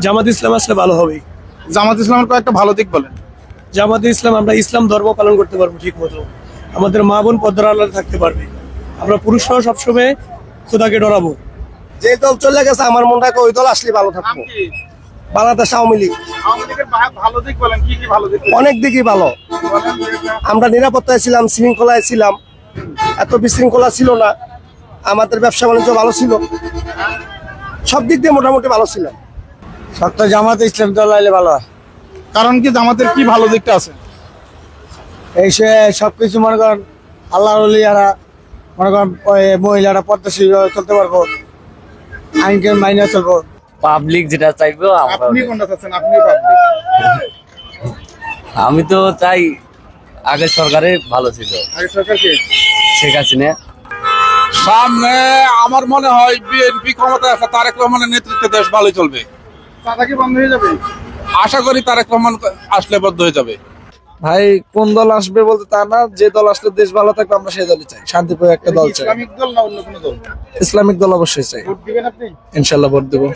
জামাত ইসলাম আসলে ভালো হবেই। জামাত ইসলামের কয়েকটা ভালো দিক বলেন। জামাতে ইসলাম আমরা ইসলাম ধর্ম পালন করতে পারব ঠিক মতো আমাদের মা বোন পদ্মার আল্লাহ থাকতে পারবে। আমরা পুরুষরাও সবসময় খোদাকে ডরাবো। যে দল চলে গেছে আমার মনে হয় ওই দল আসলে ভালো থাকব। বাংলাদেশ আওয়ামী লীগ। আওয়ামী লীগের ভা- ভালো দিক বলেন কি কি ভালো দিক? অনেক দিকই ভালো। আমরা নিরাপত্তায় ছিলাম শৃঙ্খলায় ছিলাম। এত বিশৃঙ্খলা ছিল না। আমাদের ব্যবসা বাণিজ্য ভালো ছিল। সব দিক দিয়ে মোটামুটি ভালো ছিল সত্য জামাত ইসলাম দল আইলে ভালো হয়। কারণ কি জামাতের কি ভালো দিকটা আছে? এই সে সবকিছু মনে করেন আল্লাহ আরা মনে করেন মহিলারা পদ্মাশী চলতে পারব। আইনকে মাইনে চলবো। পাবলিক যেটা চাইব আমরা আপনি কোনটা চাচ্ছেন? আপনি পাবলিক। আমি তো চাই আগে সরকারে ভালো ছিল। আগে সরকার কে? শেখ হাসিনা। সামনে আমার মনে হয় বিএনপি ক্ষমতায় আসা তারেক রহমানের নেতৃত্বে দেশ ভালোই চলবে। চাঁদা কি বন্ধ হয়ে যাবে? আশা করি তারেক রহমান আসলে বদ্ধ হয়ে যাবে। ভাই কোন দল আসবে বলতে তা না যে দল আসলে দেশ ভালো থাকবে আমরা সেই দলই চাই। শান্তিপ্রিয় একটা দল চাই। ইসলামিক দল না অন্য কোনো দল? ইসলামিক দল অবশ্যই চাই। ভোট দিবেন আপনি? ইনশাল্লাহ ভোট দেবো।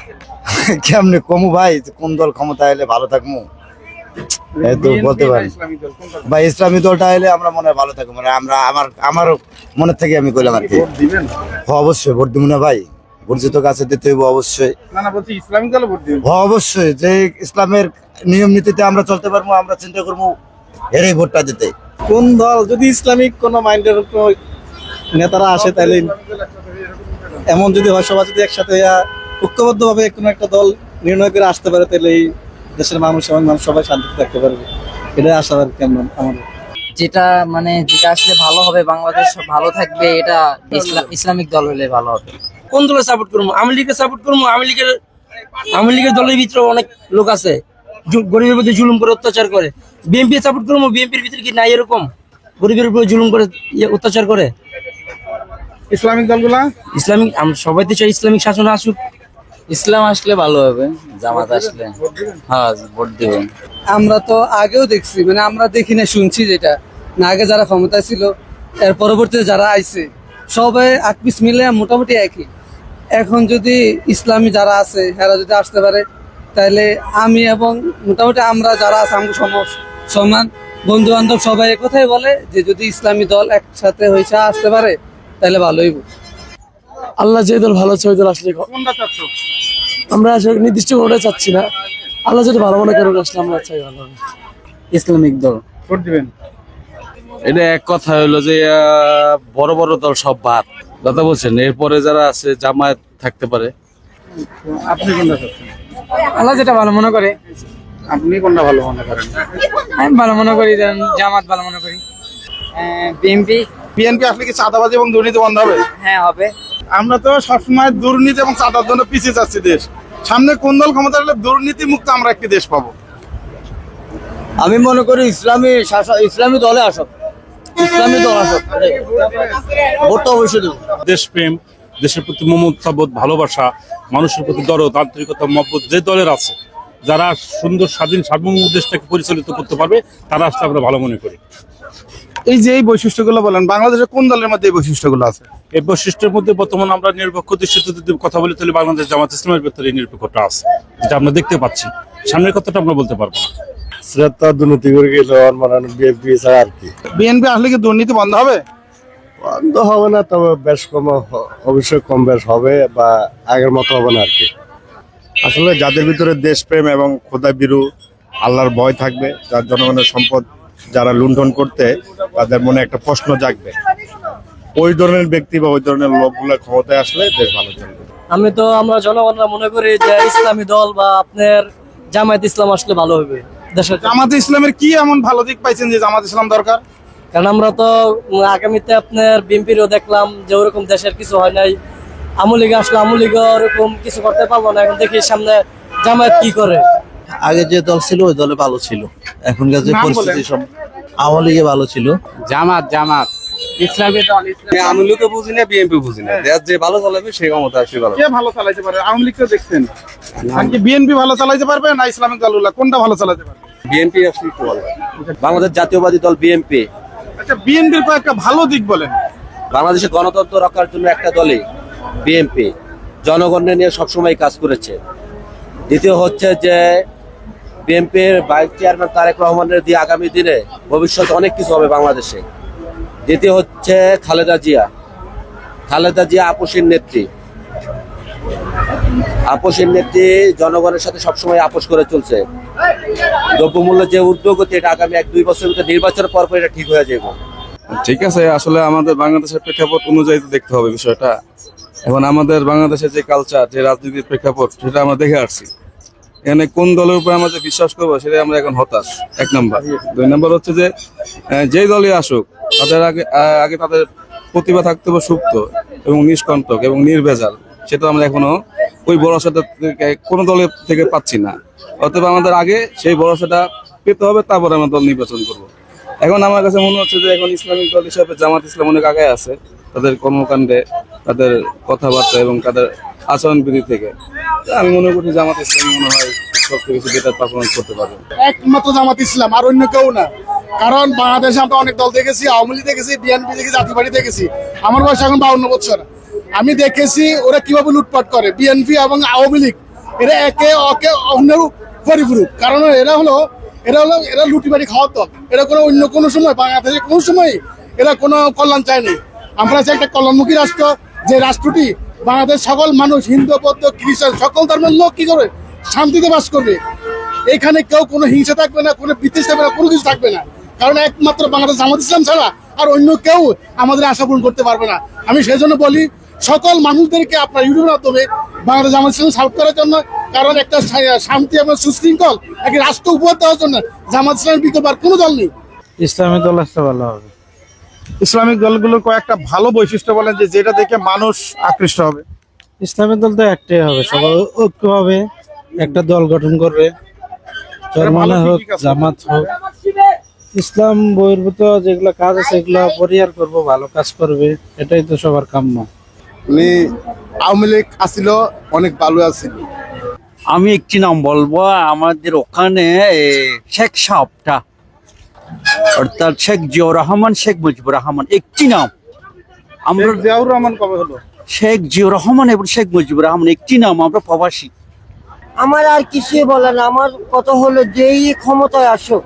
কেমনে কমু ভাই? কোন দল ক্ষমতা এলে ভালো থাকব এই তো বলতে পারি। ইসলামিক দল? কোনটা? বা ইসলামী দলটা এলে আমরা মনে হয় ভালো থাকব। মানে আমরা আমার আমার মনের থেকে আমি কইলাম আর কি। ভোট দিবেন? হ অবশ্যই ভোট দিব না ভাই। ভোট তো কাছে দিতে হইব অবশ্যই। না না বলছি ইসলামিক দলে ভোট দিবেন অবশ্যই। যে ইসলামের নিয়ম নীতিতে আমরা চলতে পারব আমরা চিন্তা করব এরই ভোটটা দিতে। কোন দল? যদি ইসলামিক কোন মাইন্ডের নেতারা আসে তাহলে এমন যদি হয় সবাই যদি একসাথে ঐক্যবদ্ধ ভাবে কোনো একটা দল নির্ণয় করে আসতে পারে তাহলে এই দেশের মানুষ এবং মানুষ সবাই শান্তিতে থাকতে পারবে। এটাই আশা আর কেমন আমাদের। যেটা মানে যেটা আসলে ভালো হবে বাংলাদেশ ভালো থাকবে এটা ইসলামিক দল হলে ভালো হবে। কোন দলে সাপোর্ট করব? আমি লীগকে সাপোর্ট করব? আমি লীগের আমি লীগের দলের ভিতরে অনেক লোক আছে। গরিবের প্রতি জুলুম করে অত্যাচার করে। বিএনপি সাপোর্ট করব? বিএনপির ভিতরে কি নাই এরকম? গরিবের উপরে জুলুম করে ইয়ে অত্যাচার করে? ইসলামিক দলগুলা? ইসলামিক আম- সবাই তো চাই ইসলামিক শাসন আসুক। ইসলাম আসলে ভালো হবে জামাত আসলে। হ্যাঁ ভোট দিবেন আমরা তো আগেও দেখছি মানে আমরা দেখি না শুনছি যেটা। না আগে যারা ক্ষমতায় ছিল এর পরবর্তীতে যারা আইছে সবাই আট পিস মিলে মোটামুটি একই। এখন যদি ইসলামী যারা আছে এরা যদি আসতে পারে তাহলে আমি এবং মোটামুটি আমরা যারা আছে আমাকে সম- সমান বন্ধু বান্ধব সবাই একথাই বলে যে যদি ইসলামী দল একসাথে হয়েছে আসতে পারে তাহলে ভালোই আল্লাহ যে দল ভালো আছে ওই দল আসলে আমরা আসলে নির্দিষ্ট কোনোটা চাচ্ছি না। আল্লাহ যদি ভালো মনে করে আসলে আমরা চাই ভালো হবে। ইসলামিক দল। ভোট দিবেন। এটা এক কথা হলো যে বড় বড় দল সব বাদ। কথা বলছেন এরপরে যারা আছে জামায়াত থাকতে পারে। আপনি কোনটা চাচ্ছেন? আল্লাহ যেটা ভালো মনে করে। আপনি কোনটা ভালো মনে করেন? আমি ভালো মনে করি জামাত ভালো মনে করি। বিএনপি। বিএনপি আসলে কি চাঁদাবাজি এবং দুর্নীতি বন্ধ হবে? হ্যাঁ হবে। আমরা তো সবসময় দুর্নীতি এবং চাঁদার জন্য পিছিয়ে যাচ্ছি দেশ। সামনে কোন দল ক্ষমতা হলে দুর্নীতি মুক্ত আমরা একটি দেশ পাবো? আমি মনে করি ইসলামী ইসলামী দলে আসক। ইসলামী দল ভোটটা অবশ্যই দেবো। দেশপ্রেম দেশের প্রতি মমতাবোধ ভালোবাসা মানুষের প্রতি দরদ আন্তরিকতা মহব্বত যে দলের আছে যারা সুন্দর স্বাধীন সার্বভৌম দেশটাকে পরিচালিত করতে পারবে তারা আসলে আমরা ভালো মনে করি। এই যে এই বৈশিষ্ট্যগুলো বলেন বাংলাদেশের কোন দলের মধ্যে এই বৈশিষ্ট্যগুলো আছে? এই বৈশিষ্ট্যের মধ্যে বর্তমান আমরা নিরপেক্ষ দৃষ্টিতে যদি কথা বলি তাহলে বাংলাদেশ জামাত ইসলামের ভেতরে এই নিরপেক্ষতা আছে যেটা আমরা দেখতে পাচ্ছি। সামনের কথাটা আমরা বলতে পারব না। শ্রেতা দুর্নীতি করে গেল আর মানে বিএনপি ছাড়া আর কি। বিএনপি আসলে কি দুর্নীতি বন্ধ হবে? বন্ধ হবে না তবে বেশ কম অবশ্যই কম বেশ হবে বা আগের মতো হবে না আর কি। আসলে যাদের ভিতরে দেশপ্রেম এবং খোদা বিরু আল্লাহর ভয় থাকবে যার জনগণের সম্পদ যারা লুণ্ঠন করতে তাদের মনে একটা প্রশ্ন জাগবে। ওই ধরনের ব্যক্তি বা ওই ধরনের লোকগুলো ক্ষমতায় আসলে দেশ ভালো চলবে। আমি তো আমরা জনগণরা মনে করি যে ইসলামী দল বা আপনার জামায়াত ইসলাম আসলে ভালো হবে। দেশের জামাত ইসলামের কি এমন ভালো দিক পাইছেন যে জামাত ইসলাম দরকার? কারণ আমরা তো আগামীতে আপনার বিএনপিরও দেখলাম যে ওরকম দেশের কিছু হয় নাই। আমুলিগ আসলে আমুলিগ ওরকম কিছু করতে পারব না। এখন দেখি সামনে জামায়াত কি করে। আগে যে দল ছিল ওই দলে ভালো ছিল। এখনকার যে পরিস্থিতি সব আওয়ামী লীগে ভালো ছিল। জামাত জামাত। ইসলামী দল আমি লোকে বুঝি না বিএনপি বুঝি না? দেশ যে ভালো চালাবে সেই ক্ষমতা আসলে ভালো। কে ভালো চালাইতে পারে? আওয়ামী লীগ তো দেখছেন আর কি বিএনপি ভালো চালাইতে পারবে না ইসলামিক দলগুলা? কোনটা ভালো চালাতে পারবে? বিএনপি আসলে একটু ভালো বাংলাদেশ জাতীয়বাদী দল বিএনপি। আচ্ছা বিএনপির কয়েকটা ভালো দিক বলেন। বাংলাদেশের গণতন্ত্র রক্ষার জন্য একটা দলই বিএনপি। জনগণের নিয়ে সবসময় কাজ করেছে। দ্বিতীয় হচ্ছে যে বিএনপির ভাইস চেয়ারম্যান তারেক রহমানের দিয়ে আগামী দিনে ভবিষ্যতে অনেক কিছু হবে বাংলাদেশে। দ্বিতীয় হচ্ছে খালেদা জিয়া। খালেদা জিয়া আপোষের নেত্রী। আপোষের নেত্রী জনগণের সাথে সবসময় আপোষ করে চলছে। দ্রব্যমূল্য যে উদ্যোগতি এটা আগামী এক দুই বছর ভিতরে নির্বাচনের পর পর এটা ঠিক হয়ে যাবে। ঠিক আছে, আসলে আমাদের বাংলাদেশের প্রেক্ষাপট অনুযায়ী দেখতে হবে বিষয়টা। এখন আমাদের বাংলাদেশের যে কালচার যে রাজনীতির প্রেক্ষাপট, সেটা আমরা দেখে আসছি। এখানে কোন দলের উপরে আমরা যে বিশ্বাস করব সেটা আমরা এখন হতাশ। এক নম্বর। দুই নম্বর হচ্ছে যে যেই দলই আসুক, তাদের আগে আগে তাদের প্রতিভা থাকতে হবে সুপ্ত এবং নিষ্কণ্টক এবং নির্ভেজাল। সেটা আমরা এখনও ওই ভরসাটা থেকে কোনো দলের থেকে পাচ্ছি না। অতএব আমাদের আগে সেই ভরসাটা পেতে হবে, তারপরে আমরা দল নির্বাচন করব। এখন আমার কাছে মনে হচ্ছে যে এখন ইসলামিক দল হিসাবে জামাত ইসলাম অনেক আগে আছে, তাদের কর্মকাণ্ডে, তাদের কথাবার্তা এবং তাদের আচরণবিধি থেকে। আমি মনে করি জামাত ইসলাম মনে হয় সবচেয়ে বেশি বেটার পারফরমেন্স করতে পারবে। একমাত্র জামাত ইসলাম, আর অন্য কেউ না। কারণ বাংলাদেশে আমরা অনেক দল দেখেছি, আওয়ামী লীগ দেখেছি, বিএনপি দেখেছি, জাতীয় পার্টি দেখেছি। আমার বয়স এখন বাউন্ন বছর। আমি দেখেছি ওরা কীভাবে লুটপাট করে বিএনপি এবং আওয়ামী লীগ। এরা একে অকে অন্যের পরিপূরক কারণ এরা হলো এরা হলো, এরা লুটিবাড়ি খাওয়ার দল। এরা কোনো, অন্য কোনো সময়, বাংলাদেশে কোনো সময় এরা কোনো কল্যাণ চায়নি আমরা চাই একটা কল্যাণমুখী রাষ্ট্র, যে রাষ্ট্রটি বাংলাদেশ সকল মানুষ, হিন্দু, বৌদ্ধ, খ্রিস্টান, সকল ধর্মের লোক কী করবে শান্তিতে বাস করবে? এখানে কেউ কোনো হিংসা থাকবে না, কোনো বিদ্বেষ থাকবে না, কোনো কিছু থাকবে না। কারণ একমাত্র বাংলাদেশ, জামাত ইসলাম ছাড়া আর অন্য কেউ আমাদের আশা পূরণ করতে পারবে না। আমি সেই জন্য বলি সকল মানুষদেরকে আপনার ইউটিউবের মাধ্যমে বাংলাদেশ জামাত ইসলাম সাপোর্ট করার জন্য কারণ একটা শান্তি এবং সুশৃঙ্খল একটি রাষ্ট্র উপহার দেওয়ার জন্য জামাত ইসলামের বিকল্প আর কোনো দল নেই। ইসলামী দল আসলে ভালো হবে। ইসলামিক দলগুলোর কয়েকটা ভালো বৈশিষ্ট্য বলেন যে যেটা দেখে মানুষ আকৃষ্ট হবে। ইসলামী দল তো একটাই হবে সবাই ঐক্য হবে একটা দল গঠন করবে। জরমানা হোক, জামাত হোক। ইসলাম বহির্ভূত যেগুলো কাজ আছে এগুলো পরিহার করব ভালো কাজ করবে এটাই তো সবার কাম্য। উনি আওয়ামী লীগ আসিল অনেক ভালো আছিল আমি একটি নাম বলব আমাদের ওখানে এ, শেখ সাহেবটা অর্থাৎ শেখ জিয়াউর রহমান শেখ মুজিবুর রহমান একটি নাম। আমরা জিয়াউর রহমান কবে হলো? শেখ জিয়াউর রহমান এবং শেখ মুজিবুর রহমান একটি নাম আমরা প্রবাসী। আমার আর কিছুই বলে না আমার কথা হলো যেই ক্ষমতায় আসুক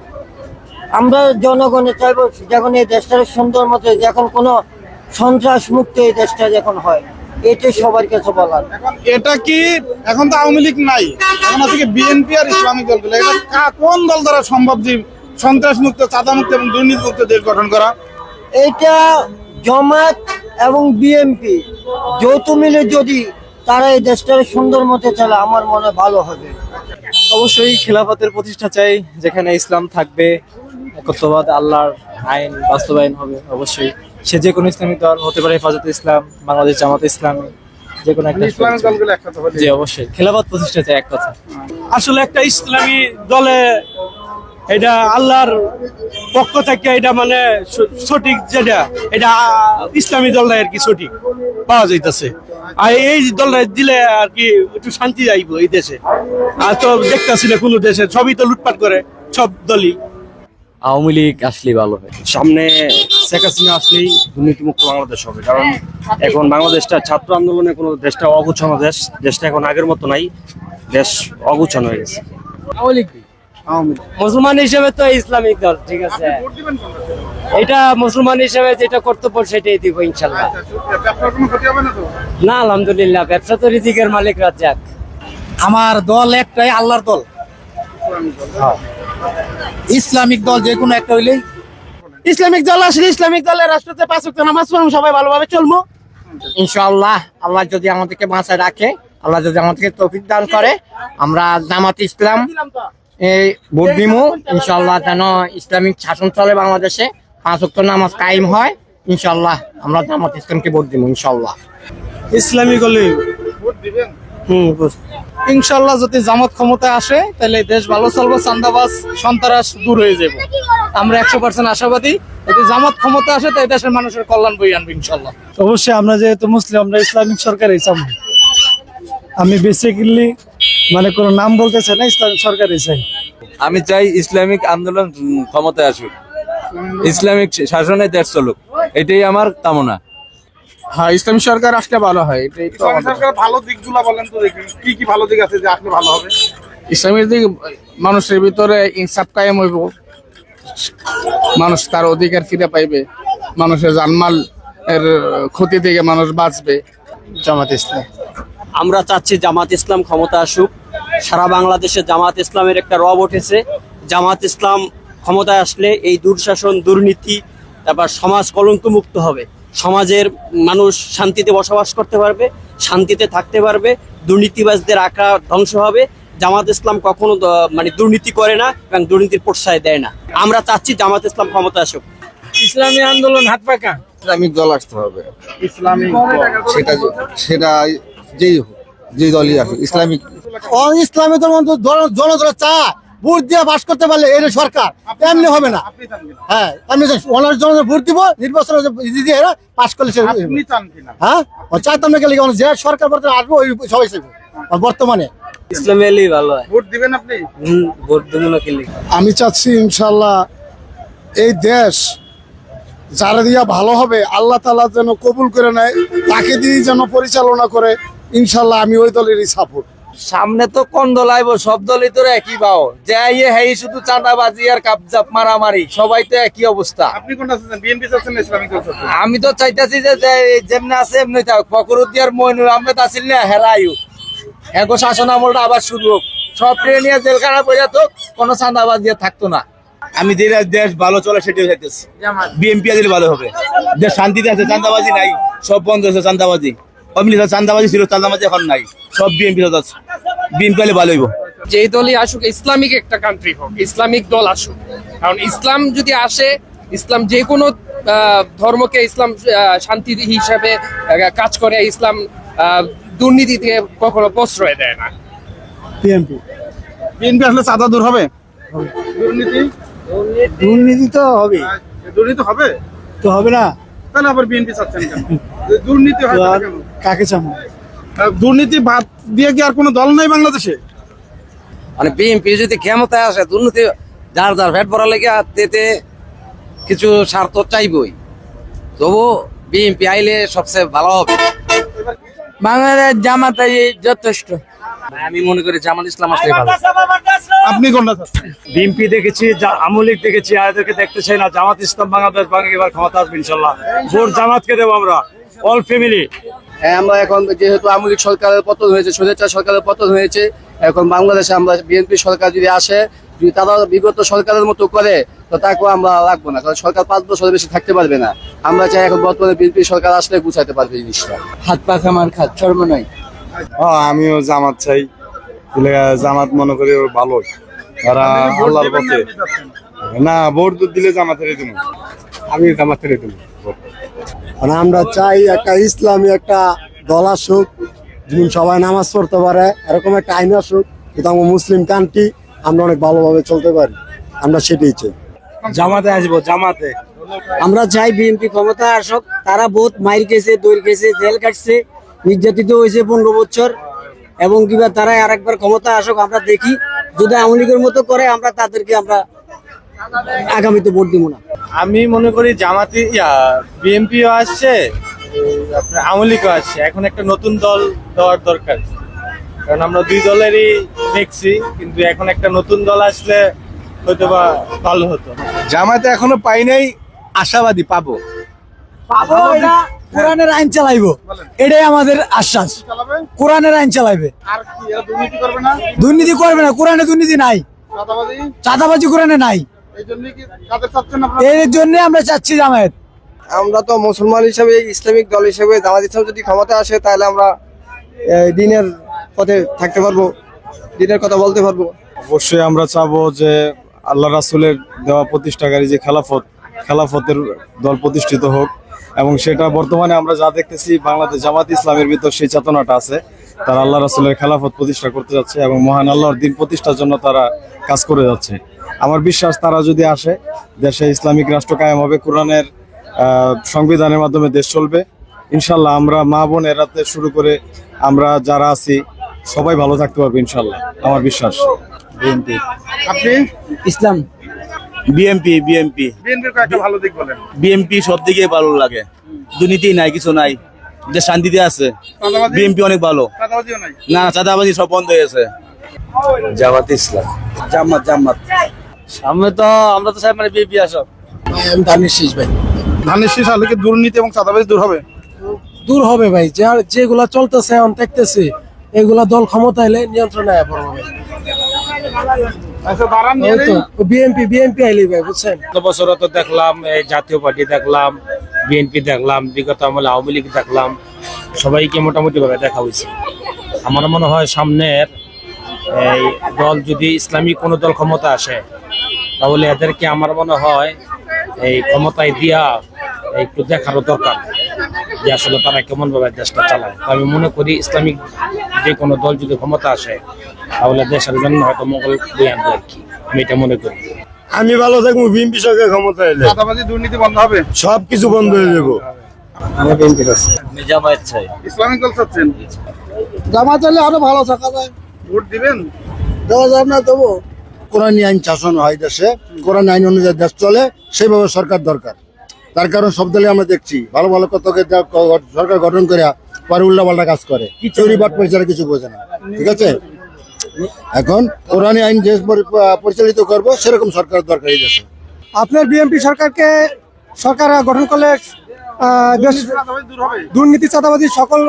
আমরা জনগণে চাইব যখন এই দেশটার সুন্দর মতো যখন কোনো সন্ত্রাস মুক্ত এই দেশটা যখন হয় এটাই সবার কাছে বলার। এটা কি এখন তো আওয়ামী লীগ নাই? এখন আছে কি বিএনপি আর ইসলামিক দলগুলো এটা কা- কোন দল দ্বারা সম্ভব যে সন্ত্রাস মুক্ত চাঁদা মুক্ত এবং দুর্নীতি মুক্ত দেশ গঠন করা? এইটা জমাত এবং বিএনপি যৌথ মিলে যদি তারা এই দেশটার সুন্দর মতো চলে আমার মনে ভালো হবে। অবশ্যই খিলাফতের প্রতিষ্ঠা চাই যেখানে ইসলাম থাকবে একত্ববাদ আল্লাহর আইন বাস্তবায়ন হবে অবশ্যই। সে যে কোনো ইসলামিক দল হতে পারে হেফাজত ইসলাম বাংলাদেশ জামাত ইসলামী যে কোনো একটা ইসলামিক দলগুলো একসাথে জি অবশ্যই। খেলাফত প্রতিষ্ঠা চাই এক কথা। আসলে একটা ইসলামী দলে এটা আল্লাহর পক্ষ থেকে এটা মানে সঠিক যেটা এটা ইসলামী দলটা আর কি সঠিক পাওয়া যাইতেছে। আর এই দলটা দিলে আর কি একটু শান্তি যাইব এই দেশে। আর তো দেখতেছি না কোনো দেশে সবই তো লুটপাট করে সব দলই। আওয়ামী লীগ আসলে ভালো হয়। সামনে শেখ হাসিনা আসলেই দুর্নীতিমুক্ত বাংলাদেশ হবে কারণ এখন বাংলাদেশটা ছাত্র আন্দোলনে কোনো দেশটা অগুছানো দেশ দেশটা এখন আগের মতো নাই দেশ অগুছানো হয়ে গেছে। মুসলমান হিসেবে তো ইসলামিক দল ঠিক আছে। এটা মুসলমান হিসেবে যেটা কর্তব্য সেটাই দিব ইনশাল্লাহ। হবে না না আলহামদুলিল্লাহ ব্যবসা তো রিজিকের মালিক রাজ্জাক। আমার দল একটাই আল্লাহর দল। ইসলামিক দল যে কোনো একটা হইলেই। ইসলামিক দল আসলে ইসলামিক দলের রাষ্ট্রতে পাঁচ ওয়াক্ত নামাজ পড়ুন সবাই ভালোভাবে চলবো। ইনশাআল্লাহ, আল্লাহ যদি আমাদেরকে বাঁচায় রাখে, আল্লাহ যদি আমাদেরকে তৌফিক দান করে, আমরা জামাত ইসলাম এই ভোট দিমু। ইনশাআল্লাহ যেন ইসলামিক শাসন চলে বাংলাদেশে, পাঁচ ওয়াক্ত নামাজ কায়েম হয়। ইনশাআল্লাহ আমরা জামাত ইসলামকে ভোট দিমু, ইনশাআল্লাহ। ইসলামী গলি হুম ইনশাল্লাহ যদি জামাত ক্ষমতায় আসে তাহলে দেশ ভালো চলবো চান্দাবাজ সন্ত্রাস দূর হয়ে যাবে। আমরা একশো পার্সেন্ট আশাবাদী। যদি জামাত ক্ষমতা আসে তাই দেশের মানুষের কল্যাণ বই আনবে ইনশাল্লাহ। অবশ্যই আমরা যেহেতু মুসলিম আমরা ইসলামিক সরকারই চাই। আমি বেসিক্যালি মানে কোনো নাম বলতে চাই না ইসলামিক সরকারই চাই। আমি চাই ইসলামিক আন্দোলন ক্ষমতায় আসুক। ইসলামিক শাসনে দেশ চলুক। এটাই আমার কামনা। হ্যাঁ ইসলামী সরকার আসলে ভালো হয় এটাই তো সরকার ভালো দিকগুলো বলেন তো দেখি কি কি ভালো দিক আছে যে আসলে ভালো হবে? ইসলামের দিক মানুষের ভিতরে ইনসাফ কায়েম হইব। মানুষ তার অধিকার ফিরে পাইবে। মানুষের জানমাল এর ক্ষতি থেকে মানুষ বাঁচবে। জামাত ইসলাম। আমরা চাচ্ছি জামাত ইসলাম ক্ষমতা আসুক। সারা বাংলাদেশে জামাত ইসলামের একটা রব উঠেছে। জামাত ইসলাম ক্ষমতায় আসলে এই দুঃশাসন দুর্নীতি তারপর সমাজ কলঙ্কমুক্ত হবে। সমাজের মানুষ শান্তিতে বসবাস করতে পারবে শান্তিতে থাকতে পারবে দুর্নীতিবাজদের আঁকা ধ্বংস হবে। জামাত ইসলাম কখনো মানে দুর্নীতি করে না এবং দুর্নীতির প্রশ্রয় দেয় না। আমরা চাচ্ছি জামাত ইসলাম ক্ষমতা আসুক। ইসলামী আন্দোলন হাত পাকা? ইসলামিক দল আসতে হবে। ইসলামিক সেটা সেটা যেই হোক যে দলই আসুক ইসলামিক ইসলামী জনগণ চা ভোট দিয়ে বাস করতে পারলে এই সরকার এমনি হবে না। হ্যাঁ আমি ওনার জন্য ভোট দিব নির্বাচন দিয়ে পাশ করলে সে হ্যাঁ? ও চাইতাম না গেলে যে সরকার বর্তমানে আসবে ওই সবাই চাইবে। বর্তমানে? ইসলামী আলী ভালো ভোট দিবেন আপনি? ভোট দেবো আমি চাচ্ছি ইনশাল্লাহ এই দেশ যারা দিয়া ভালো হবে আল্লাহ তালা যেন কবুল করে নেয় তাকে দিয়ে যেন পরিচালনা করে ইনশাল্লাহ আমি ওই দলেরই সাপোর্ট সামনে তো কোন দল আইবো? সব দলই তো একই বাও। যাই হেই শুধু চাঁদাবাজি আর কাপজাপ মারামারি সবাই তো একই অবস্থা। আপনি কোনটা চাচ্ছেন বিএনপি চাচ্ছেন ইসলামিক দল চাচ্ছেন আমি তো চাইতেছি যে যে যেমনি আছে এমনি থাক। ফকরুদ্দি আর মইনুল আহমেদ আসিল না হেরাইও এগো শাসন আমলটা আবার শুরু হোক। সব ট্রেনিয়া জেলখানা পড়ে তো কোনো চাঁদাবাজি আর থাকতো না। আমি যে দেশ ভালো চলে সেটাই চাইতেছি। বিএনপি দিলে ভালো হবে। দেশ শান্তিতে আছে চান্দাবাজি নাই। সব বন্ধ হয়েছে চান্দাবাজি অমনি চান্দাবাজি ছিল চান্দাবাজি এখন নাই। সব বিএনপি আছে বিএনপি হলে ভালো হইব। যে দলই আসুক ইসলামিক একটা কান্ট্রি হোক ইসলামিক দল আসুক। কারণ ইসলাম যদি আসে ইসলাম যে কোনো আহ, ধর্মকে ইসলাম আহ, শান্তি হিসাবে কাজ করে ইসলাম আহ, দুর্নীতি থেকে কখনো প্রশ্রয় দেয় না। বিএনপি। বিএনপি আসলে চাঁদা দূর হবে? দুর্নীতি? দুর্নীতি তো হবে। দুর্নীতি হবে? তো হবে না। তাহলে আবার বিএনপি চাচ্ছেন কেন? দুর্নীতি হয় কেন? কাকে আহ, দুর্নীতি বাদ দিয়ে কি আর কোনো দল নাই বাংলাদেশে? মানে বিএনপি যদি ক্ষমতায় আসে দুর্নীতি যার যার ভেট ভরা লেগে তেতে কিছু স্বার্থ চাইবই। তবু বিএনপি আইলে সবচেয়ে ভালো হবে। বাংলাদেশ জামাত যথেষ্ট। আমি মনে করি জামাত ইসলাম আসলে ভালো। আপনি কোনটা চাচ্ছেন বিএনপি দেখেছি আমলিক দেখেছি আর এদেরকে দেখতে চাই না। জামাত ইসলাম বাংলাদেশ বাংলা এবার ক্ষমতা আসবে ইনশাল্লাহ। ভোট জামাতকে দেবো আমরা অল ফ্যামিলি। আমরা এখন যেহেতু আমলিক সরকারের পতন হয়েছে স্বৈরাচার সরকারের পতন হয়েছে এখন বাংলাদেশে আমরা বিএনপি সরকার যদি আসে যদি তারা বিগত সরকারের মতো করে তো তাকেও আমরা রাখব না কারণ সরকার পাঁচ বছরের বেশি থাকতে পারবে না। আমরা চাই এখন বর্তমানে বিএনপি সরকার আসলে গুছাইতে পারবে জিনিসটা। হাত পাখা মার খাত শর্ম নাই আমিও জামাত চাই। জামাত মনে করি ভালো। তারা আল্লাহর পথে। না ভোট দিলে জামাতের দিব আমি জামাতের দিব মানে আমরা চাই একটা ইসলামী একটা দল আসুক যেমন সবাই নামাজ পড়তে পারে এরকম একটা আইন আসুক কিন্তু আমরা মুসলিম কান্ট্রি আমরা অনেক ভালোভাবে চলতে পারি। আমরা সেটাই চাই। জামাতে আসব জামাতে। আমরা চাই বিএনপি ক্ষমতা আসুক তারা বহুত মাইর গেছে দৌড় গেছে জেল কাটছে নির্যাতিত হয়েছে পনেরো বছর এবং কিবা তারা আরেকবার ক্ষমতা আসুক আমরা দেখি। যদি আওয়ামী লীগের মতো করে আমরা তাদেরকে আমরা আগামীতে ভোট দিব না। আমি মনে করি জামাতি বিএনপিও আসছে আপনার আওয়ামী লীগও আসছে। এখন একটা নতুন দল দেওয়ার দরকার। কারণ আমরা দুই দলেরই দেখছি কিন্তু এখন একটা নতুন দল আসলে হয়তো বা ভালো হতো। জামাতে এখনও পাই নাই আশাবাদী পাবো। কোরআনের আইন চালাইবো। এটাই আমাদের আশ্বাস। কোরআনের আইন চালাইবে। আর কি দুর্নীতি করবে না? দুর্নীতি করবে না কোরআনে দুর্নীতি নাই। চাঁদাবাজি? চাঁদাবাজি কোরআনে নাই। এর জন্য আমরা চাচ্ছি জামায়াত। আমরা তো মুসলমান হিসেবে ইসলামিক দল হিসেবে জামাত ইসলাম যদি ক্ষমতা আসে তাহলে আমরা দিনের পথে থাকতে পারব দিনের কথা বলতে পারব। অবশ্যই আমরা চাবো যে আল্লাহ রাসুলের দেওয়া প্রতিষ্ঠাকারী যে খেলাফত খেলাফতের দল প্রতিষ্ঠিত হোক এবং সেটা বর্তমানে আমরা যা দেখতেছি বাংলাদেশ জামাত ইসলামের ভিতর সেই চেতনাটা আছে। তারা আল্লাহ রাসুলের খেলাফত প্রতিষ্ঠা করতে যাচ্ছে এবং মহান আল্লাহর দিন প্রতিষ্ঠার জন্য তারা কাজ করে যাচ্ছে। আমার বিশ্বাস তারা যদি আসে দেশে ইসলামিক রাষ্ট্র কায়েম হবে কোরআনের সংবিধানের মাধ্যমে দেশ চলবে ইনশাল্লাহ আমরা মা বোন এরাতে শুরু করে আমরা যারা আছি সবাই ভালো থাকতে পারবে ইনশাল্লাহ আমার বিশ্বাস। বিএনপি। আপনি? ইসলাম। বিএমপি বিএমপি বিএমপি সব দিকে ভালো লাগে। দুর্নীতি নাই কিছু নাই। যে শান্তিতে আছে। বিএনপি অনেক ভালো। না চাঁদাবাজি সব বন্ধ হয়ে গেছে। জামাত ইসলাম। জামাত জামাত। সামনে তো আমরা তো চাই মানে বিএনপি আসক। ধানের শীষ হলে কি দুর্নীতি এবং চাঁদাবাজি দূর হবে? দূর হবে ভাই। যা যেগুলা চলতেছে এখন দেখতেছি এগুলা দল ক্ষমতা এলে নিয়ন্ত্রণে আয়া পড়বে আচ্ছা নিয়ে নেই। বিএনপি বিএনপি আইলি ভাই বুঝছেন? তো দেখলাম এই জাতীয় পার্টি দেখলাম বিএনপি দেখলাম বিগত আমলে আওয়ামী লীগ দেখলাম সবাইকে মোটামুটি ভাবে দেখা হয়েছে। আমার মনে হয় সামনের এই দল যদি ইসলামিক কোনো দল ক্ষমতা আসে তাহলে এদেরকে আমার মনে হয় এই ক্ষমতায় দিয়া একটু দেখারও দরকার যে আসলে তারা কেমন ভাবে দেশটা চালায়। আমি মনে করি ইসলামিক যে কোনো দল যদি ক্ষমতা আসে তাহলে দেশের জন্য হয়তো মঙ্গল বয়ে আনবে আর কি। আমি এটা মনে করি। আমি ভালো থাকব বিএনপি সরকার ক্ষমতা এলে। দুর্নীতি বন্ধ হবে? সব কিছু বন্ধ হয়ে যাব। জামায়াত চাই। ইসলামিক দল চাচ্ছেন? জামাত হলে আরও ভালো থাকা যায়। ভোট দিবেন? দেওয়া যায় না দেবো। কোরআনী আইন শাসন হয় দেশে কোরআন আইন অনুযায়ী দেশ চলে সেইভাবে সরকার দরকার। তার কারণ সব দলে আমরা দেখছি ভালো ভালো কতকে সরকার গঠন করে পরে উল্টা পাল্টা কাজ করে। চুরি বাট পরিচালনা কিছু বোঝে না। ঠিক আছে? এখন কোরআনী আইন যে পরিচালিত করব সেরকম সরকার দরকার এই দেশে। আপনার বিএনপি সরকারকে সরকার গঠন করলে দেশ দুর্নীতি চাঁদাবাজি সকল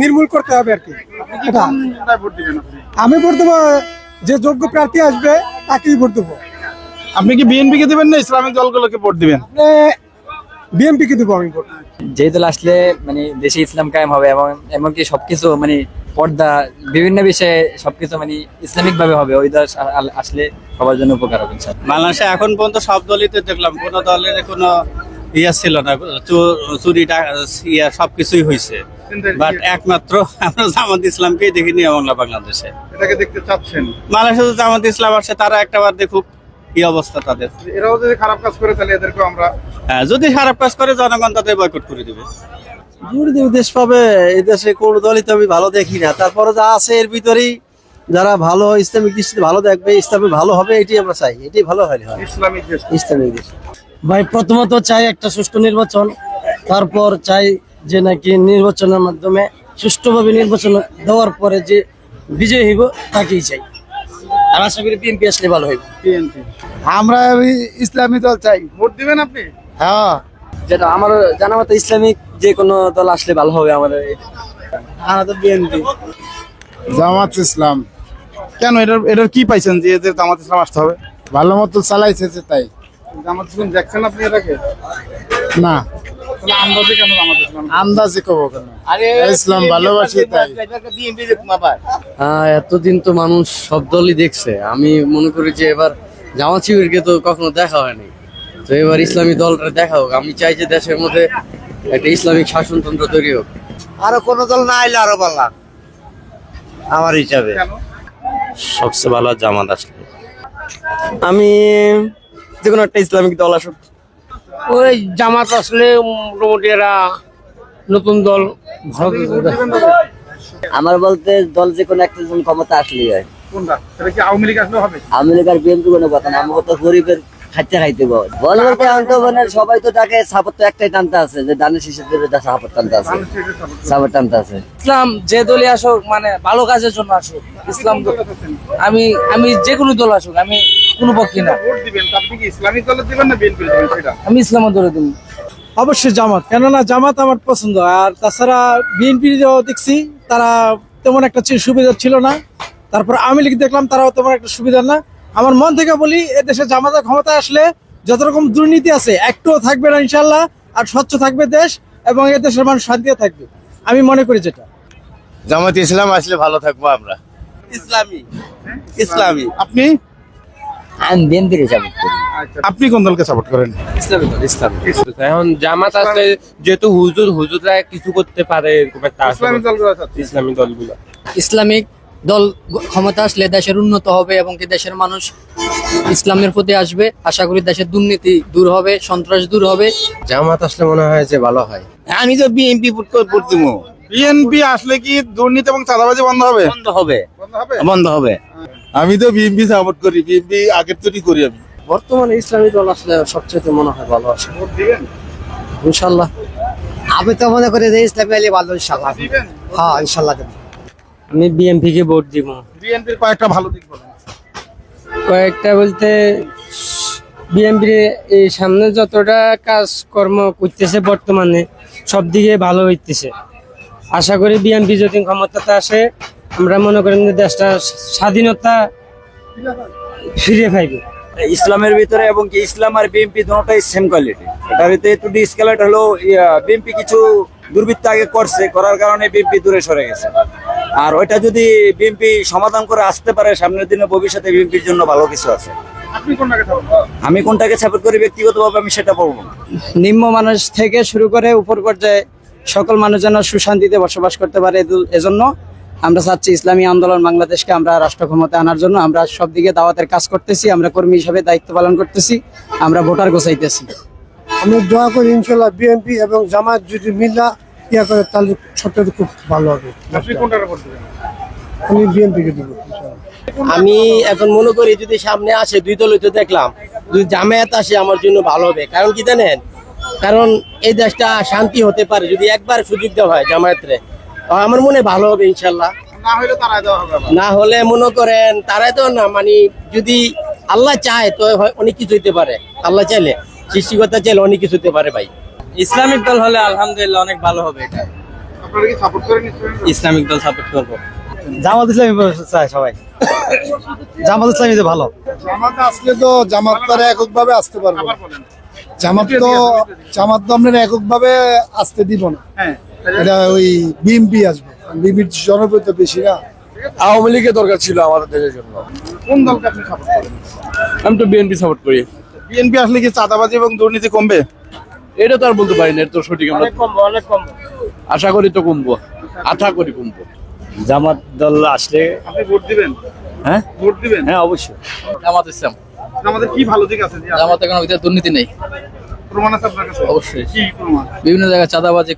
নির্মূল করতে হবে আর কি। এটা। আমি ভোট দেবো যে যোগ্য প্রার্থী আসবে তাকেই ভোট দেবো। আপনি কি বিএনপি কে দিবেন না ইসলামিক দলগুলোকে ভোট দিবেন? বিএনপি কে দেবো আমি ভোট। যে দল আসলে মানে দেশে ইসলাম কায়েম হবে এবং এমনকি সবকিছু মানে পর্দা বিভিন্ন বিষয়ে সবকিছু মানে ইসলামিক ভাবে হবে ওই দল আসলে সবার জন্য উপকার হবে। বাংলাদেশে এখন পর্যন্ত সব দলই তো দেখলাম কোন দলের কোনো ইয়া ছিল না চুরি ইয়া সবকিছুই হয়েছে বাট একমাত্র আমরা জামাত ইসলামকেই দেখিনি বাংলা বাংলাদেশে। এটাকে দেখতে চাচ্ছেন? জামাত ইসলাম আসে তারা একটা বার দেখুক কি অবস্থা তাদের। এরাও যদি খারাপ কাজ করে তাহলে এদেরকেও আমরা হ্যাঁ, যদি খারাপ কাজ করে জনগণ তাদের বয়কট করে দিবে। দুর্নীতি দেশ পাবে এই দেশে কোন দলই তো আমি ভালো দেখি না। তারপরে যা আছে এর ভিতরেই যারা ভালো ইসলামিক দৃষ্টিতে ভালো দেখবে ইসলামে ভালো হবে এটাই আমরা চাই। এটাই ভালো হয় ইসলামিক দেশ। ইসলামিক দেশ। ভাই প্রথমত চাই একটা সুষ্ঠু নির্বাচন তারপর চাই যে নাকি নির্বাচনের মাধ্যমে সুষ্ঠুভাবে নির্বাচন দেওয়ার পরে যে বিজয় হইব তাকেই চাই। আর আশা করি বিএনপি আসলে ভালো হইব। আমরা ইসলামী দল চাই। ভোট দিবেন আপনি? হ্যাঁ। যেটা আমার জানা মতো ইসলামিক যে কোনো দল আসলে ভালো হবে আমাদের আমাদের বিএনপি জামাত ইসলাম। কেন এটার এটার কি পাইছেন যে এদের জামাত ইসলাম আসতে হবে? ভালো মতো চালাইছে তাই। জামাত ইসলাম দেখছেন আপনি এটাকে না। আন্দাজে কেন জামাত ইসলাম আন্দাজে কব কেন? ইসলাম ভালোবাসি তাই। হ্যাঁ এতদিন তো মানুষ সব দলই দেখছে। আমি মনে করি যে এবার জামাত শিবিরকে তো কখনো দেখা হয়নি। তো এবার ইসলামী দলটা দেখা হোক। আমি চাই যে দেশের মধ্যে একটা ইসলামিক শাসনতন্ত্র তৈরি হোক। আরও কোন দল না আইলে আরও ভালো আমার হিসাবে। সবচেয়ে ভালো জামাত আসলে। আমি যে কোনো একটা ইসলামিক দল আসুক। ওই জামাত আসলে মোটামুটি এরা নতুন দল আমার বলতে দল যে কোনো একটা জন ক্ষমতা আসলেই হয়। কোনটা? সেটা কি আওয়ামী লীগ আসলে হবে? আওয়ামী লীগ আর বিএনপি কোনো কথা না। আমরা তো গরিবের খাইতে খাইতে বল। বল বলতে সবাই তো তাকে সাপোর্ট তো একটাই টানতে আছে যে দানের সাপোর্ট টানতে আছে। সাপোর্ট টানতে আছে। ইসলাম যে দলই আসুক মানে ভালো কাজের জন্য আসুক ইসলাম? আমি আমি যে কোনো দল আসুক আমি কোনো পক্ষে না। ভোট দিবেন তা আপনি কি ইসলামিক দলে দিবেন না বিএনপি দিবেন সেটা? আমি ইসলামের দলে দিব। অবশ্যই জামাত কেননা জামাত আমার পছন্দ। আর তাছাড়া বিএনপি দেখছি তারা তেমন একটা সুবিধা ছিল না। তারপর আওয়ামী লীগ দেখলাম তারাও তেমন একটা সুবিধা না। আমার মন থেকে বলি এ দেশে জামাতের ক্ষমতা আসলে যত রকম দুর্নীতি আছে একটুও থাকবে না ইনশাল্লাহ আর স্বচ্ছ থাকবে দেশ এবং এ দেশের মানুষ শান্তিতে থাকবে। আমি মনে করি যেটা। জামাত ইসলাম আসলে ভালো থাকব আমরা। ইসলামী। ইসলামী। আপনি? আমি বিএনপির হিসাবে আপনি কোন দলকে সাপোর্ট করেন? ইসলামিক দল ইসলাম এখন জামাত আসলে যেহেতু হুজুর হুজুররা কিছু করতে পারে এরকম একটা ইসলামিক দলগুলো চাচ্ছেন ইসলামী দলগুলো। ইসলামিক দল ক্ষমতা আসলে দেশের উন্নত হবে এবং কি দেশের মানুষ ইসলামের প্রতি আসবে। আশা করি দেশের দুর্নীতি দূর হবে সন্ত্রাস দূর হবে। জামাত আসলে মনে হয় যে ভালো হয়। আমি তো বিএনপি করতে বিএনপি আসলে কি দুর্নীতি এবং চাঁদাবাজি বন্ধ হবে? বন্ধ হবে। বন্ধ হবে? আমি তো বিএনপি সাপোর্ট করি বিএনপি আগের তৈরি করি আমি। বর্তমানে ইসলামী দল আসলে সবচেয়ে মনে হয় ভালো আছে। ইনশাল্লাহ আমি তো মনে করি যে ইসলামী আলী ভালো ইনশাল্লাহ হ্যাঁ ইনশাল্লাহ আমি বিএমপি কে ভোট দিব। বিএনপির কয়েকটা ভালো দিক বলেন। কয়েকটা বলতে বিএমপি এই সামনে যতটা কাজকর্ম করতেছে বর্তমানে সব দিকে ভালো হইতেছে। আশা করি বিএমপি যদি ক্ষমতাতে আসে আমরা মনে করেন যে দেশটা স্বাধীনতা ফিরে পাইবে। ইসলামের ভিতরে এবং কি ইসলাম আর বিএনপি দুটোটাই সেম কোয়ালিটি এটার ভিতরে একটু ডিসকালেট হলো বিএনপি কিছু দুর্বৃত্ত আগে করছে করার কারণে বিএনপি দূরে সরে গেছে। আর ওইটা যদি বিএনপি সমাধান করে আসতে পারে সামনের দিনে ভবিষ্যতে বিএনপির জন্য ভালো কিছু আছে। আমি কোনটাকে সাপোর্ট করি ব্যক্তিগতভাবে আমি সেটা বলব না। নিম্ন মানুষ থেকে শুরু করে উপর পর্যায়ে সকল মানুষ যেন সুশান্তিতে বসবাস করতে পারে এজন্য। আমরা চাচ্ছি ইসলামী আন্দোলন বাংলাদেশকে আমরা রাষ্ট্র ক্ষমতা আনার জন্য। আমরা সব দিকে দাওয়াতের কাজ করতেছি আমরা কর্মী হিসাবে দায়িত্ব পালন করতেছি আমরা ভোটার গোছাইতেছি। আমি দোয়া করি ইনশাল্লাহ বিএনপি এবং জামাত যদি মিল্লা ইয়া করে তাহলে সবটা খুব ভালো হবে। আমি বিএনপিকে দেবো আমি এখন মনে করি যদি সামনে আসে দুই দল তো দেখলাম যদি জামায়াত আসে আমার জন্য ভালো হবে। কারণ কি জানেন? কারণ এই দেশটা শান্তি হতে পারে যদি একবার সুযোগ দেওয়া হয় জামায়াতরে। তো আমার মনে ভালো হবে ইনশাল্লাহ না হলে তারা দেওয়া হবে না হলে মনে করেন তারাই তো না মানে যদি আল্লাহ চায় তো হয় অনেক কিছু হইতে পারে। আল্লাহ চাইলে। সৃষ্টিকর্তা চাইলে অনেক কিছু হতে পারে ভাই। ইসলামিক দল হলে আলহামদুলিল্লাহ অনেক ভালো হবে এটা। আপনারা কি সাপোর্ট করেন ইসলামী ইসলামিক দল সাপোর্ট করব। জামাত ইসলামী চায় সবাই। জামাত ইসলামী যে ভালো। জামাত আসলে তো জামাত তারা এককভাবে আসতে পারবে জামাত তো জামাত তো আপনার এককভাবে আসতে দিব না। এটা ওই বিএমপি আসবে। বিএমপির জনপ্রিয়তা বেশি না। আওয়ামী লীগের দরকার ছিল আমাদের দেশের জন্য। কোন দলকে আপনি সাপোর্ট করেন? আমি তো বিএনপি সাপোর্ট করি। বিএনপি আসলে কি চাঁদাবাজি এবং দুর্নীতি কমবে? এটা তো আর বলতে পারি না তো সঠিক আমরা আশা করি তো কমবো আশা করি কমবো। জামাত দল আসলে আপনি ভোট দিবেন? হ্যাঁ? ভোট দিবেন? হ্যাঁ অবশ্যই। জামাত ইসলাম। আমাদের কি ভালো দিক আছে? যে জামাতে কোনো ভিতরে দুর্নীতি নেই। প্রমাণ আছে আপনার কাছে? অবশ্যই। কি প্রমাণ? বিভিন্ন জায়গায় চাঁদাবাজি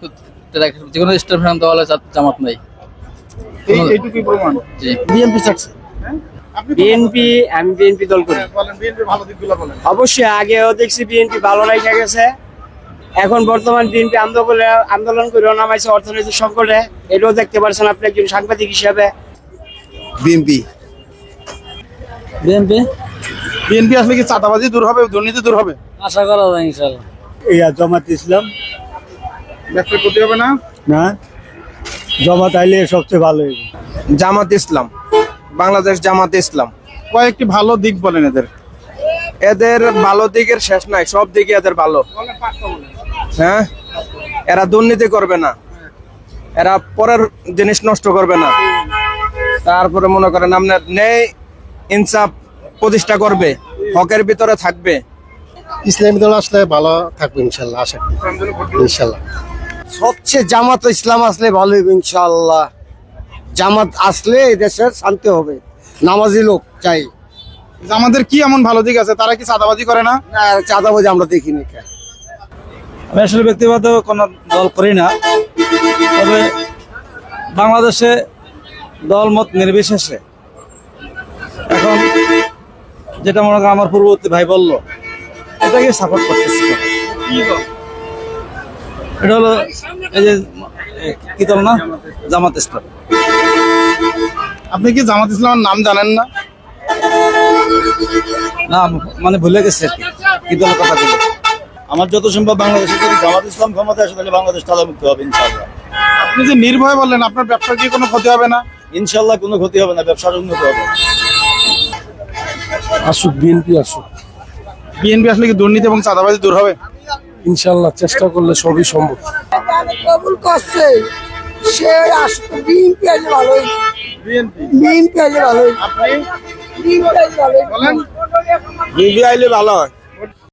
যে কোনো স্টেশন দেওয়া হলে জামাত নাই। এইটুকুই প্রমাণ? জি। বিএনপি চাচ্ছে। বিএনপি আমি বিএনপি দল করি। বলেন বিএনপির ভালো দিকগুলো অবশ্যই আগেও দেখছি বিএনপি ভালো লেগে গেছে এখন বর্তমান বিএনপি আন্দোলন আন্দোলন করে নামাইছে অর্থনৈতিক সংকটে। এটাও দেখতে পাচ্ছেন আপনি একজন সাংবাদিক হিসাবে। বিএনপি বিএনপি বিএনপি আসলে কি চাঁদাবাজি দূর হবে দুর্নীতি দূর হবে? আশা করা যায় ইনশাল্লাহ ইয়া জামাত ইসলাম। ব্যবসার ক্ষতি হবে না? না। জামাত আইলে সবচেয়ে ভালো জামাত ইসলাম। বাংলাদেশ জামাত ইসলাম। কয়েকটি ভালো দিক বলেন এদের। এদের ভালো দিকের শেষ নাই সব দিকে এদের ভালো। হ্যাঁ? এরা দুর্নীতি করবে না। এরা পরের জিনিস নষ্ট করবে না। তারপরে মনে করেন আপনার ন্যায় ইনসাফ প্রতিষ্ঠা করবে হকের ভিতরে থাকবে। ইসলামী দল আসলে ভালো থাকবে ইনশাল্লাহ আশা ইনশাল্লাহ। সবচেয়ে জামাত ইসলাম আসলে ভালো ইনশাল্লাহ। জামাত আসলে এই দেশের শান্তি হবে নামাজি লোক চাই। আমাদের কি এমন ভালো দিক আছে? তারা কি চাঁদাবাজি করে না? না চাঁদাবাজি আমরা দেখিনি কে আমি আসলে ব্যক্তিগত কোনো দল করি না তবে বাংলাদেশে দল মত নির্বিশেষে। এখন যেটা মনে করেন আমার পূর্ববর্তী ভাই বলল এটাকে সাপোর্ট করতেছি এটা হলো এই যে কি দল না? জামাত ইসলাম। আপনি কি জামাত ইসলামের নাম জানেন না? না মানে ভুলে গেছে। কি দলের কথা বলে আমার যত সম্ভব বাংলাদেশে যদি জামাত ইসলাম ক্ষমতা আসে তাহলে বাংলাদেশ তালামুক্ত হবে ইনশাল্লাহ আপনি যে নির্ভয় বললেন আপনার ব্যবসার কি কোনো ক্ষতি হবে না? ইনশাল্লাহ কোনো ক্ষতি হবে না ব্যবসার উন্নতি হবে। আসুক বিএনপি আসুক। বিএনপি আসলে কি দুর্নীতি এবং চাঁদাবাজি দূর হবে? ইনশাল্লাহ চেষ্টা করলে সবই সম্ভব। কবুল করছে। সে আসলে বিএনপি আলে ভালোই। বিএনপি? আলে ভালোই। আপনি? বিএনপি ভালোই। বলেন। আইলে ভালো হয়।